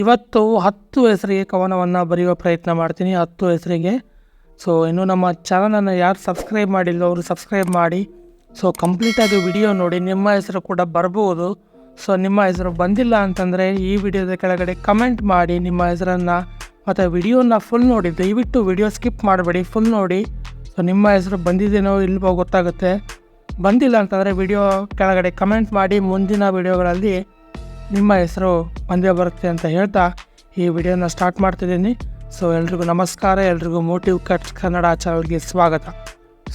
ಇವತ್ತು ಹತ್ತು ಹೆಸರಿಗೆ ಕವನವನ್ನು ಬರೆಯುವ ಪ್ರಯತ್ನ ಮಾಡ್ತೀನಿ. ಹತ್ತು ಹೆಸರಿಗೆ. ಸೊ ಇನ್ನು ನಮ್ಮ ಚಾನಲನ್ನು ಯಾರು ಸಬ್ಸ್ಕ್ರೈಬ್ ಮಾಡಿಲ್ಲ, ಅವರು ಸಬ್ಸ್ಕ್ರೈಬ್ ಮಾಡಿ. ಸೊ ಕಂಪ್ಲೀಟಾಗಿ ವಿಡಿಯೋ ನೋಡಿ. ನಿಮ್ಮ ಹೆಸರು ಕೂಡ ಬರ್ಬೋದು. ಸೊ ನಿಮ್ಮ ಹೆಸರು ಬಂದಿಲ್ಲ ಅಂತಂದರೆ ಈ ವಿಡಿಯೋದ ಕೆಳಗಡೆ ಕಮೆಂಟ್ ಮಾಡಿ. ನಿಮ್ಮ ಹೆಸರನ್ನು ಮತ್ತು ವಿಡಿಯೋನ ಫುಲ್ ನೋಡಿ. ದಯವಿಟ್ಟು ವಿಡಿಯೋ ಸ್ಕಿಪ್ ಮಾಡಬೇಡಿ. ಫುಲ್ ನೋಡಿ. ಸೊ ನಿಮ್ಮ ಹೆಸರು ಬಂದಿದ್ದೇನೋ ಇಲ್ವೋ ಗೊತ್ತಾಗುತ್ತೆ. ಬಂದಿಲ್ಲ ಅಂತಂದರೆ ವಿಡಿಯೋ ಕೆಳಗಡೆ ಕಮೆಂಟ್ ಮಾಡಿ. ಮುಂದಿನ ವಿಡಿಯೋಗಳಲ್ಲಿ ನಿಮ್ಮ ಹೆಸರು ಬಂದೇ ಬರುತ್ತೆ ಅಂತ ಹೇಳ್ತಾ ಈ ವಿಡಿಯೋನ ಸ್ಟಾರ್ಟ್ ಮಾಡ್ತಿದ್ದೀನಿ. ಸೊ ಎಲ್ರಿಗೂ ನಮಸ್ಕಾರ, ಎಲ್ರಿಗೂ ಮೋಟಿವ್ ಕಟ್ಸ್ ಕನ್ನಡ ಚಾನಲ್ಗೆ ಸ್ವಾಗತ.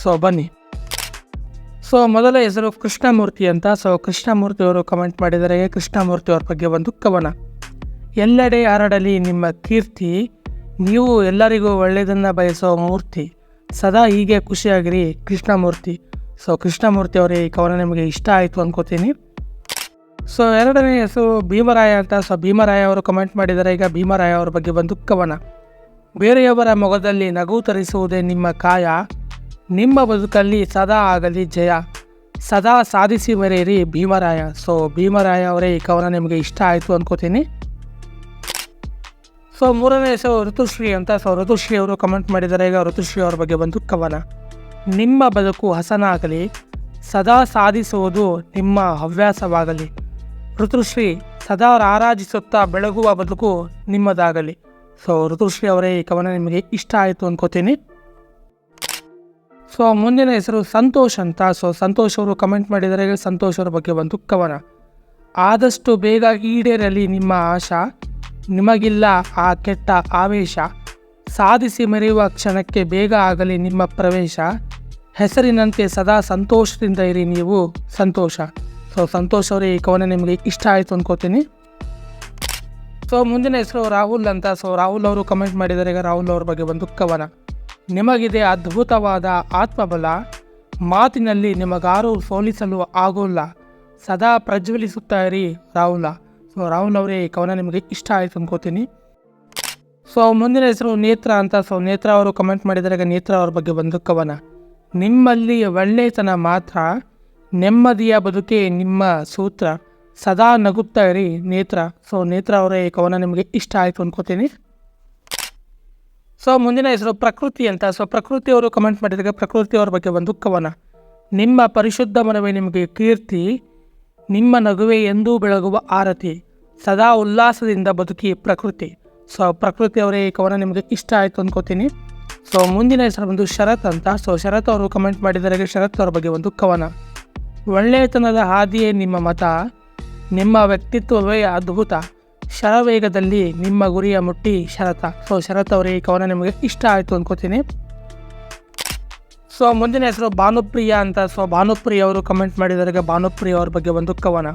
ಸೊ ಬನ್ನಿ. ಸೊ ಮೊದಲ ಹೆಸರು ಕೃಷ್ಣಮೂರ್ತಿ ಅಂತ. ಸೊ ಕೃಷ್ಣಮೂರ್ತಿ ಅವರು ಕಮೆಂಟ್ ಮಾಡಿದರೆ ಕೃಷ್ಣಮೂರ್ತಿ ಅವ್ರ ಬಗ್ಗೆ ಒಂದು ಕವನ. ಎಲ್ಲೆಡೆ ಹರಡಲಿ ನಿಮ್ಮ ಕೀರ್ತಿ, ನೀವು ಎಲ್ಲರಿಗೂ ಒಳ್ಳೆಯದನ್ನು ಬಯಸೋ ಮೂರ್ತಿ. ಸದಾ ಹೀಗೆ ಖುಷಿಯಾಗಿರಿ ಕೃಷ್ಣಮೂರ್ತಿ. ಸೊ ಕೃಷ್ಣಮೂರ್ತಿ ಅವರೇ ಈ ಕವನ ನಿಮಗೆ ಇಷ್ಟ ಆಯಿತು ಅನ್ಕೋತೀನಿ. ಸೊ ಎರಡನೇ ಹೆಸರು ಭೀಮರಾಯ ಅಂತ. ಸೊ ಭೀಮರಾಯ ಅವರು ಕಮೆಂಟ್ ಮಾಡಿದ್ದಾರೆ. ಈಗ ಭೀಮರಾಯ ಅವರ ಬಗ್ಗೆ ಬಂದು ಕವನ ಬೇರೆಯವರ ಮೊಗದಲ್ಲಿ ನಗು ತರಿಸುವುದೇ ನಿಮ್ಮ ಕಾಯ. ನಿಮ್ಮ ಬದುಕಲ್ಲಿ ಸದಾ ಆಗಲಿ ಜಯ. ಸದಾ ಸಾಧಿಸಿ ಮರೆಯಿರಿ ಭೀಮರಾಯ. ಸೊ ಭೀಮರಾಯ ಅವರೇ ಈ ಕವನ ನಿಮಗೆ ಇಷ್ಟ ಆಯಿತು ಅಂದ್ಕೋತೀನಿ ಸೊ ಮೂರನೇ ಹೆಸರು ಋತುಶ್ರೀ ಅಂತ. ಸೊ ಋತುಶ್ರೀ ಅವರು ಕಮೆಂಟ್ ಮಾಡಿದ್ದಾರೆ. ಈಗ ಋತುಶ್ರೀ ಅವರ ಬಗ್ಗೆ ಬಂದು ಕವನ ನಿಮ್ಮ ಬದುಕು ಹಸನಾಗಲಿ. ಸದಾ ಸಾಧಿಸುವುದು ನಿಮ್ಮ ಹವ್ಯಾಸವಾಗಲಿ. ಋತುಶ್ರೀ, ಸದಾ ಆರಾಧಿಸುತ್ತಾ ಬೆಳಗುವ ಬದುಕು ನಿಮ್ಮದಾಗಲಿ. ಸೊ, ಋತುಶ್ರೀ ಅವರೇ, ಈ ಕವನ ನಿಮಗೆ ಇಷ್ಟ ಆಯಿತು ಅನ್ಕೋತೀನಿ. ಸೊ, ಮುಂದಿನ ಹೆಸರು ಸಂತೋಷ್ ಅಂತ. ಸೊ, ಸಂತೋಷ್ ಅವರು ಕಮೆಂಟ್ ಮಾಡಿದರೆ ಸಂತೋಷ್ ಅವರ ಬಗ್ಗೆ ಒಂದು ಕವನ. ಆದಷ್ಟು ಬೇಗ ಈಡೇರಲಿ ನಿಮ್ಮ ಆಶಾ. ನಿಮಗಿಲ್ಲ ಆ ಕೆಟ್ಟ ಆವೇಶ. ಸಾಧಿಸಿ ಮೆರೆಯುವ ಕ್ಷಣಕ್ಕೆ ಬೇಗ ಆಗಲಿ ನಿಮ್ಮ ಪ್ರವೇಶ. ಹೆಸರಿನಂತೆ ಸದಾ ಸಂತೋಷದಿಂದ ಇರಿ ನೀವು, ಸಂತೋಷ. ಸೊ, ಸಂತೋಷ್ ಅವರೇ, ಈ ಕವನ ನಿಮಗೆ ಇಷ್ಟ ಆಯಿತು ಅನ್ಕೋತೀನಿ. ಸೊ, ಮುಂದಿನ ಹೆಸರು ರಾಹುಲ್ ಅಂತ. ಸೊ, ರಾಹುಲ್ ಅವರು ಕಮೆಂಟ್ ಮಾಡಿದ್ದಾರೆ, ಈಗ ರಾಹುಲ್ ಅವ್ರ ಬಗ್ಗೆ ಒಂದು ಕವನ. ನಿಮಗಿದೆ ಅದ್ಭುತವಾದ ಆತ್ಮಬಲ. ಮಾತಿನಲ್ಲಿ ನಿಮಗಾರು ಸೋಲಿಸಲು ಆಗೋಲ್ಲ. ಸದಾ ಪ್ರಜ್ವಲಿಸುತ್ತಾ ಇರಿ, ರಾಹುಲ. ಸೊ, ರಾಹುಲ್ ಅವರೇ, ಈ ಕವನ ನಿಮಗೆ ಇಷ್ಟ ಆಯಿತು ಅಂದ್ಕೋತೀನಿ ಸೊ, ಮುಂದಿನ ಹೆಸರು ನೇತ್ರ ಅಂತ. ಸೊ, ನೇತ್ರ ಅವರು ಕಮೆಂಟ್ ಮಾಡಿದರೆ ಈಗ ನೇತ್ರ ಅವ್ರ ಬಗ್ಗೆ ಒಂದು ಕವನ. ನಿಮ್ಮಲ್ಲಿ ಒಳ್ಳೆಯತನ ಮಾತ್ರ. ನೆಮ್ಮದಿಯ ಬದುಕೆ ನಿಮ್ಮ ಸೂತ್ರ. ಸದಾ ನಗುತ್ತಾ ಇರಿ ನೇತ್ರ. ಸೊ ನೇತ್ರ ಅವರೇ ಈ ಕವನ ನಿಮಗೆ ಇಷ್ಟ ಆಯಿತು ಅನ್ಕೋತೀನಿ. ಸೊ ಮುಂದಿನ ಹೆಸರು ಪ್ರಕೃತಿ ಅಂತ. ಸೊ ಪ್ರಕೃತಿಯವರು ಕಮೆಂಟ್ ಮಾಡಿದಾಗ ಪ್ರಕೃತಿ ಅವ್ರ ಬಗ್ಗೆ ಒಂದು ಕವನ. ನಿಮ್ಮ ಪರಿಶುದ್ಧ ಮನವೇ ನಿಮಗೆ ಕೀರ್ತಿ. ನಿಮ್ಮ ನಗುವೆ ಎಂದೂ ಬೆಳಗುವ ಆರತಿ. ಸದಾ ಉಲ್ಲಾಸದಿಂದ ಬದುಕಿ ಪ್ರಕೃತಿ. ಸೊ ಪ್ರಕೃತಿ ಅವರೇ ಈ ಕವನ ನಿಮಗೆ ಇಷ್ಟ ಆಯಿತು ಅನ್ಕೋತೀನಿ. ಸೊ ಮುಂದಿನ ಹೆಸರು ಬಂದು ಶರತ್ ಅಂತ. ಸೊ ಶರತ್ ಅವರು ಕಮೆಂಟ್ ಮಾಡಿದರೆ ಶರತ್ ಅವರ ಬಗ್ಗೆ ಒಂದು ಕವನ. ಒಳ್ಳೆಯತನದ ಹಾದಿಯೇ ನಿಮ್ಮ ಮತ. ನಿಮ್ಮ ವ್ಯಕ್ತಿತ್ವವೇ ಅದ್ಭುತ. ಶರವೇಗದಲ್ಲಿ ನಿಮ್ಮ ಗುರಿಯ ಮುಟ್ಟಿ ಶರತ. ಸೊ, ಶರತ್ ಅವರೇ, ಈ ಕವನ ನಿಮಗೆ ಇಷ್ಟ ಆಯಿತು ಅಂದ್ಕೋತೀನಿ ಸೊ, ಮುಂದಿನ ಹೆಸರು ಭಾನುಪ್ರಿಯ ಅಂತ. ಸೊ, ಭಾನುಪ್ರಿಯ ಅವರು ಕಮೆಂಟ್ ಮಾಡಿದಾಗ ಭಾನುಪ್ರಿಯ ಅವ್ರ ಬಗ್ಗೆ ಒಂದು ಕವನ.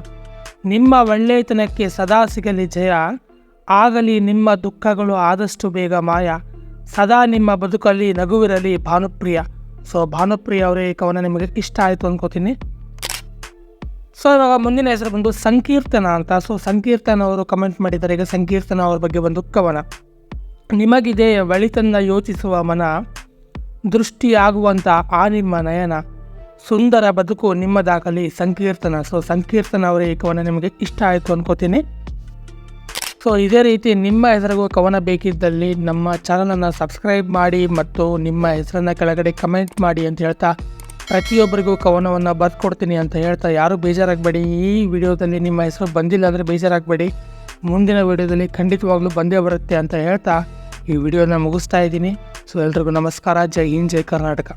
ನಿಮ್ಮ ಒಳ್ಳೆಯತನಕ್ಕೆ ಸದಾ ಸಿಗಲಿ ಜಯ. ಆಗಲಿ ನಿಮ್ಮ ದುಃಖಗಳು ಆದಷ್ಟು ಬೇಗ ಮಾಯ. ಸದಾ ನಿಮ್ಮ ಬದುಕಲ್ಲಿ ನಗುವಿರಲಿ ಭಾನುಪ್ರಿಯ. ಸೊ, ಭಾನುಪ್ರಿಯ ಅವರೇ, ಈ ಕವನ ನಿಮಗೆ ಇಷ್ಟ ಆಯಿತು ಅನ್ಕೋತೀನಿ. ಸೊ ಇವಾಗ ಮುಂದಿನ ಹೆಸರು ಬಂದು ಸಂಕೀರ್ತನ ಅಂತ. ಸೊ ಸಂಕೀರ್ತನ ಅವರು ಕಮೆಂಟ್ ಮಾಡಿದ್ದಾರೆ. ಈಗ ಸಂಕೀರ್ತನ ಅವ್ರ ಬಗ್ಗೆ ಒಂದು ಕವನ ನಿಮಗಿದೆ ಒಳಿತನ್ನ ಯೋಚಿಸುವ ಮನ ದೃಷ್ಟಿಯಾಗುವಂಥ ಆ ನಿಮ್ಮ ನಯನ. ಸುಂದರ ಬದುಕು ನಿಮ್ಮದಾಗಲಿ ಸಂಕೀರ್ತನ. ಸೊ ಸಂಕೀರ್ತನ ಅವರ ಈ ಕವನ ನಿಮಗೆ ಇಷ್ಟ ಆಯಿತು ಅನ್ಕೋತೀನಿ. ಸೊ ಇದೇ ರೀತಿ ನಿಮ್ಮ ಹೆಸರಿಗೂ ಕವನ ಬೇಕಿದ್ದಲ್ಲಿ ನಮ್ಮ ಚಾನಲನ್ನು ಸಬ್ಸ್ಕ್ರೈಬ್ ಮಾಡಿ ಮತ್ತು ನಿಮ್ಮ ಹೆಸರನ್ನು ಕೆಳಗಡೆ ಕಮೆಂಟ್ ಮಾಡಿ ಅಂತ ಹೇಳ್ತಾ ಪ್ರತಿಯೊಬ್ಬರಿಗೂ ಕವನವನ್ನು ಬರ್ಕೊಡ್ತೀನಿ ಅಂತ ಹೇಳ್ತಾ ಯಾರೂ ಬೇಜಾರಾಗಬೇಡಿ. ಈ ವಿಡಿಯೋದಲ್ಲಿ ನಿಮ್ಮ ಹೆಸರು ಬಂದಿಲ್ಲ ಅಂದರೆ ಬೇಜಾರಾಗಬೇಡಿ. ಮುಂದಿನ ವಿಡಿಯೋದಲ್ಲಿ ಖಂಡಿತವಾಗ್ಲೂ ಬಂದೇ ಬರುತ್ತೆ ಅಂತ ಹೇಳ್ತಾ ಈ ವಿಡಿಯೋನ ಮುಗಿಸ್ತಾ ಇದ್ದೀನಿ. ಸೊ ಎಲ್ರಿಗೂ ನಮಸ್ಕಾರ. ಜೈ ಹಿಂದ್, ಜೈ ಕರ್ನಾಟಕ.